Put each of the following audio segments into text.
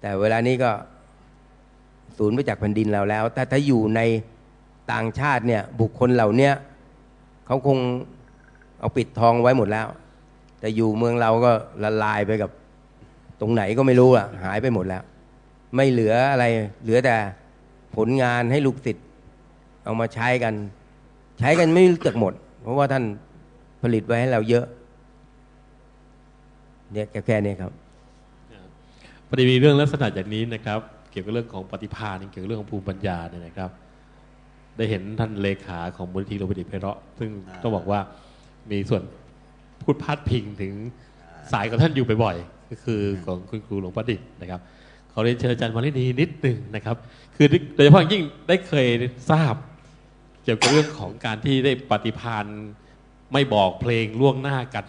แต่เวลานี้ก็สูญไปจากแผ่นดินเราแล้ว แต่ถ้าอยู่ในต่างชาติเนี่ยบุคคลเหล่านี้เขาคงเอาปิดทองไว้หมดแล้ว แต่อยู่เมืองเราก็ละลายไปกับตรงไหนก็ไม่รู้อะ หายไปหมดแล้ว ไม่เหลืออะไรเหลือแต่ผลงานให้ลูกศิษย์เอามาใช้กัน ใช้กันไม่รู้จักหมด เพราะว่าท่านผลิตไว้ให้เราเยอะเนี่ยแค่นี้ครับ พอดีมีเรื่องลักษณะอย่างนี้นะครับ เกี่ยวกับเรื่องของปฏิภาณเกี่ยวกับเรื่องของภูมิปัญญาเนี่ยนะครับ ได้เห็นท่านเลขาของมูลนิธิโรบิดิเพเราะซึ่งต้องบอกว่ามีส่วนพูดพาดพิงถึงสายของท่านอยู่บ่อยๆก็คือของคุณครูหลวงประดิษฐ์นะครับเขาเรียนเชิญอาจารย์มาลินีนิดหนึ่งนะครับ คือโดยเฉพาะยิ่งได้เคยทราบ เกี่ยวกับเรื่องของการที่ได้ปฏิพานไม่บอกเพลงล่วงหน้ากัน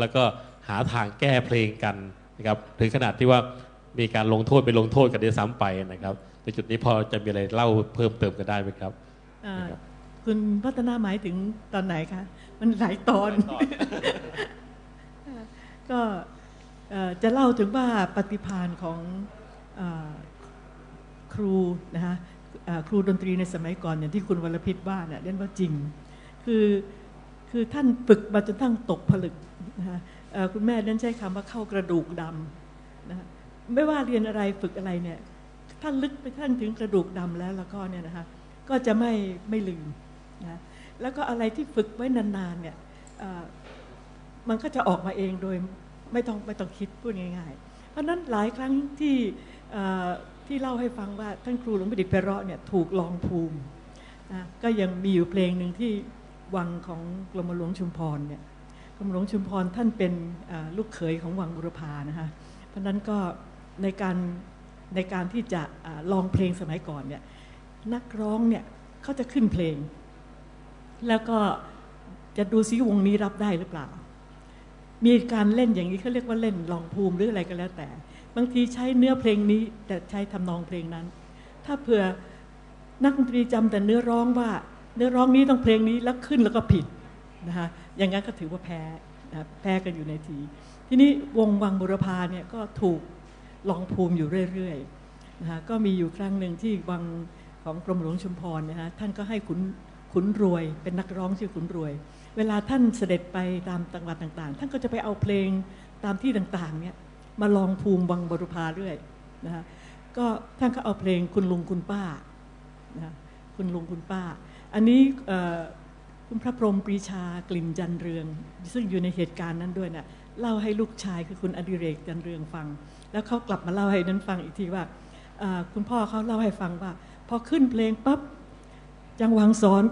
แล้วก็หาทางแก้เพลงกันนะครับถึงขนาดที่ว่า มีการลงโทษไปลงโทษกันด้วยซ้ำไปนะครับ ในจุดนี้พอจะมีอะไรเล่าเพิ่มเติมกันได้ไหมครับ อ่าครับคุณพัฒนาหมายถึงตอนไหนคะ มันหลายตอน ก็เอ่อจะเล่าถึงว่าปฏิพานของเออครูนะคะเอ่อครูดนตรีในสมัยก่อนอย่างที่คุณวรพิษว่าเนี่ยเรียนว่าจริง คือคือท่านฝึกมาจนทั้งตกผลึกนะคะเอ่อคุณแม่เน้นใช้คำว่าเข้ากระดูกดำนะคะ ไม่ว่าเรียนอะไรฝึกอะไรเนี่ยท่าลึกไปท่านถึงกระดูกดำแล้วแล้วก็เนี่ยนะคะก็จะไม่ไม่ลืมนะแล้วก็อะไรที่ฝึกไว้นานๆเนี่ยมันก็จะออกมาเองโดยไม่ต้องไม่ต้องคิดพูดง่าย ๆ เพราะนั้นหลายครั้งที่ที่เล่าให้ฟังว่าท่านครูหลวงประดิษฐ์เพเราะเนี่ยถูกลองภูมินะก็ยังมีอยู่เพลงหนึ่งที่วังของกรมหลวงชุมพรเนี่ยกรมหลวงชุมพรท่านเป็นลูกเขยของวังบุรพานะคะเพราะนั้นก็ ในการในการที่จะลองเพลงสมัยก่อนเนี่ยนักร้องเนี่ยเขาจะขึ้นเพลง แล้วก็จะดูซิวงนี้รับได้หรือเปล่า มีการเล่นอย่างนี้เขาเรียกว่าเล่นลองภูมิหรืออะไรก็แล้วแต่ บางทีใช้เนื้อเพลงนี้แต่ใช้ทำนองเพลงนั้น ถ้าเผื่อนักดนตรีจำแต่เนื้อร้องว่า เนื้อร้องนี้ต้องเพลงนี้แล้วขึ้นแล้วก็ผิดนะคะอย่างนั้นก็ถือว่าแพ้นะแพ้กันอยู่ในที ทีนี้วงวังบุรพาเนี่ยก็ถูก ลองภูมิอยู่เรื่อยๆนะคะก็มีอยู่ครั้งหนึ่งที่วังของกรมหลวงชุมพรนะคะท่านก็ให้ขุนขุนรวย เป็นนักร้องชื่อขุนรวย เวลาท่านเสด็จไปตามจังหวัดต่างๆ ท่านก็จะไปเอาเพลงตามที่ต่างๆเนี่ยมาลองภูมิวังบรุพาเรื่อยนะคะก็ท่านก็เอาเพลงคุณลุงคุณป้านะคุณลุงคุณป้า อันนี้คุณพระพรหมปรีชากลิ่นจันเรือง ซึ่งอยู่ในเหตุการณ์นั้นด้วยนะ่ะ เล่าให้ลูกชายคือคุณอดิเรกจันเรืองฟัง แล้วเขากลับมาเล่าให้นั้นฟังอีกทีว่าคุณพ่อเขาเล่าให้ฟังว่า พอขึ้นเพลงปั๊บจังหวังสอน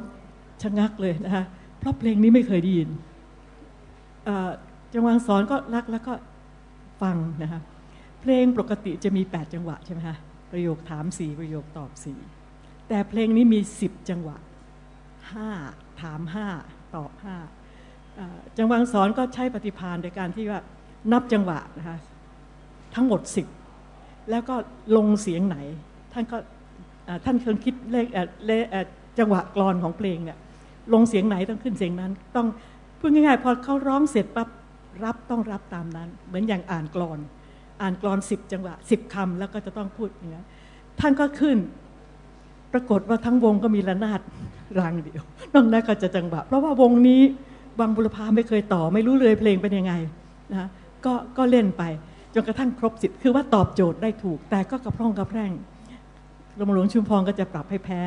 ชะงักเลยนะคะเพราะเพลงนี้ไม่เคยได้ยินจังหวะสอนก็รักแล้วก็ฟังนะคะเพลงปกติจะมี 8 จังหวะใช่ไหมคะประโยคถาม4ประโยคตอบ4แต่เพลงนี้มี 10 จังหวะ 5 ถาม 5 ตอบ5เอ่อ จังหวะสอนก็ใช้ปฏิพานโดยการที่ว่านับจังหวะนะคะทั้งหมด 10 แล้วก็ลงเสียงไหน ท่านก็ท่านเคยคิดเลขเลจังหวะกลอนของเพลงเนี่ยลงเสียงไหนต้องขึ้นเสียงนั้น ต้องพูดง่ายๆพอเขาร้องเสร็จปั๊บรับต้องรับตามนั้น เหมือนอย่างอ่านกลอน อ่านกลอนสิบจังหวะสิบคำแล้วก็จะต้องพูดอย่างนี้นท่านก็ขึ้นปรากฏว่าทั้งวงก็มีระนาดรางเดียวนอกนั้นก็จะจังหวะ เพราะว่าวงนี้ บางบุรพาไม่เคยต่อ ไม่รู้เลยเพลงเป็นยังไงนะก็ก็เล่นไปจนกระทั่งครบสิบคือว่าตอบโจทย์ได้ถูก แต่ก็กระพร่องกระแพร่งกรมหลวงชุมพรก็จะปรับให้แพ้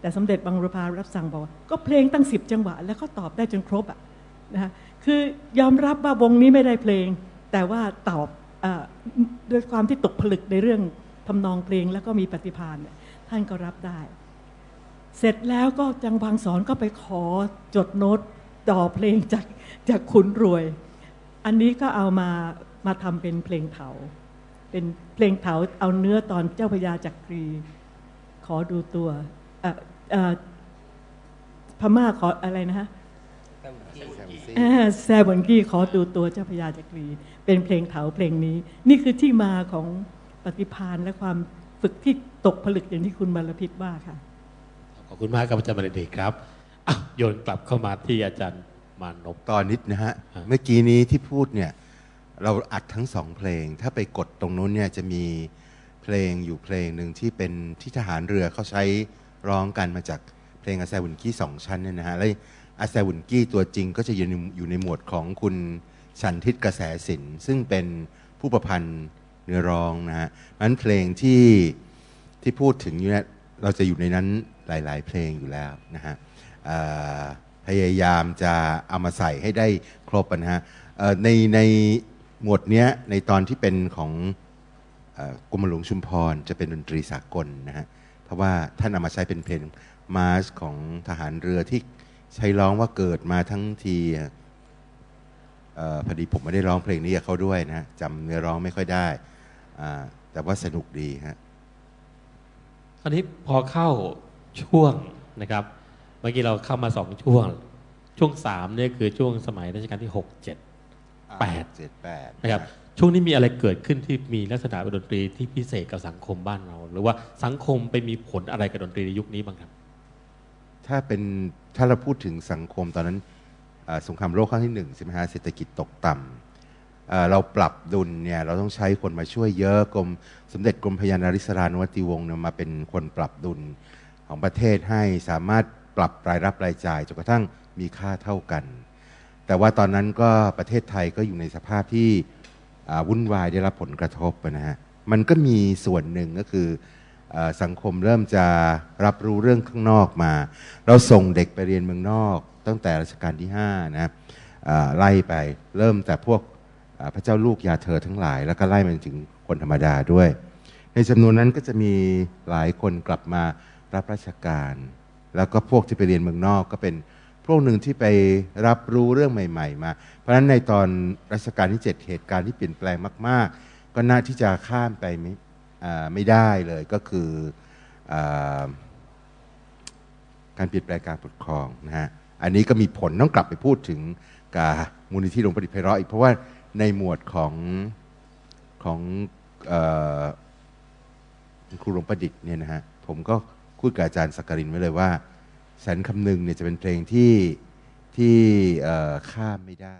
แต่สมเด็จบางบุรพารับสั่งบอกว่าก็เพลงตั้งสิบจังหวะ แล้วก็ตอบได้จนครบอะนะคือยอมรับว่าวงนี้ไม่ได้เพลง แต่ว่าตอบอด้วยความที่ตกผลึกในเรื่องทำนองเพลงแล้วก็มีปฏิภาณเนี่ยท่านก็รับได้ เสร็จแล้วก็จังบางสอนก็ไปขอจดโน้ต ต่อเพลงจากจากขุนรวย อันนี้ก็เอามามาทำเป็นเพลงเถาเป็นเพลงเถาเอาเนื้อตอนเจ้าพญาจักรี ขอดูตัวเอ่อเอ่อพม่าขออะไรนะฮะอ่าแซบวนกี้ขอดูตัวเจ้าพญาจักรี เป็นเพลงเถาเพลงนี้ นี่คือที่มาของปฏิพานและความฝึกที่ตกผลึกอย่างที่คุณบรรพิษว่าค่ะ ขอบคุณมากครับอาจารย์มาเดชครับอะ โยนกลับเข้ามาที่อาจารย์มานพตอนนิดนะฮะ ฮะ เมื่อกี้นี้ที่พูดเนี่ย เราอัดทั้งสองเพลง ถ้าไปกดตรงนู้นเนี่ยจะมีเพลงอยู่เพลงหนึ่งที่เป็นที่ทหารเรือเขาใช้ร้องกันมาจากเพลงอาแซวุนกี้สองชั้นเนี่ยนะฮะ แล้วอาแซวุนกี้ตัวจริงก็จะอยู่ในอยู่ในหมวดของคุณชันทิตกระแสสินซึ่งเป็นผู้ประพันธ์เนื้อร้องนะฮะนั้นเพลงที่ที่พูดถึงอยู่เนี่ยเราจะอยู่ในนั้น หลาย ๆ เพลงอยู่แล้วนะฮะพยายามจะเอามาใส่ให้ได้ครบนะฮะในในหมวดเนี้ยในตอนที่เป็นของอกรมหลวงชุมพรจะเป็นดนตรีสากลนะฮะเพราะว่าท่านเอามาใช้เป็นเพลงมาร์ชของทหารเรือที่ใช้ร้องว่าเกิดมาทั้งทีอพอดีผมไม่ได้ร้องเพลงนี้กับเขาด้วยนะจำเนื้อร้องไม่ค่อยได้ แต่ว่าสนุกดีฮะคราวนี้พอเข้า ช่วงนะครับเมื่อกี้เราเข้ามาสองช่วง ช่วงสามเนี่ยคือช่วงสมัยรัชกาลที่หกเจ็ดแปดเจ็ดแปดนะครับช่วงนี้มีอะไรเกิดขึ้นที่มีลักษณะดนตรีที่พิเศษกับสังคมบ้านเรา หรือว่าสังคมไปมีผลอะไรกับดนตรีในยุคนี้บ้างครับ ถ้าเป็นถ้าเราพูดถึงสังคมตอนนั้นเอ่อสงครามโลกครั้งที่หนึ่งใช่ไหมฮะเศรษฐกิจตกต่ำเอ่อเราปรับดุลเนี่ยเราต้องใช้คนมาช่วยเยอะกรมสมเด็จกรมพยานาริศรานวติวงศ์เนี่ยมาเป็นคนปรับดุล ของประเทศให้สามารถปรับรายรับรายจ่ายจนกระทั่งมีค่าเท่ากัน แต่ว่าตอนนั้นก็ประเทศไทยก็อยู่ในสภาพที่วุ่นวายได้รับผลกระทบนะฮะมันก็มีส่วนหนึ่งก็คืออสังคมเริ่มจะรับรู้เรื่องข้างนอกมา เราส่งเด็กไปเรียนเมืองนอก ตั้งแต่รัชกาลที่5นะไล่ไปเริ่มแต่พวกพระเจ้าลูกยาเธอทั้งหลาย แล้วก็ไล่มาถึงคนธรรมดาด้วย ในจำนวนนั้นก็จะมีหลายคนกลับมา รับราชการ แล้วก็พวกที่ไปเรียนเมืองนอกก็เป็นพวกหนึ่งที่ไปรับรู้เรื่องใหม่ ๆ มา เพราะฉะนั้นในตอนรัชกาลที่ 7 เหตุการณ์ที่เปลี่ยนแปลงมาก ๆ ก็น่าที่จะข้ามไปไม่ไม่ได้เลยก็คืออการเปลี่ยนแปลงการปกครองนะฮะอันนี้ก็มีผลต้องกลับไปพูดถึงกับมูลนิธิหลวงประดิษฐ์ไพเราะอีกเพราะว่าในหมวดของของเอ่อคุณครูหลวงประดิษฐ์เนี่ยนะฮะผมก็ พูดกับอาจารย์สักการินไว้เลยว่า แสนคำนึงเนี่ยจะเป็นเพลงที่ที่ข้ามไม่ได้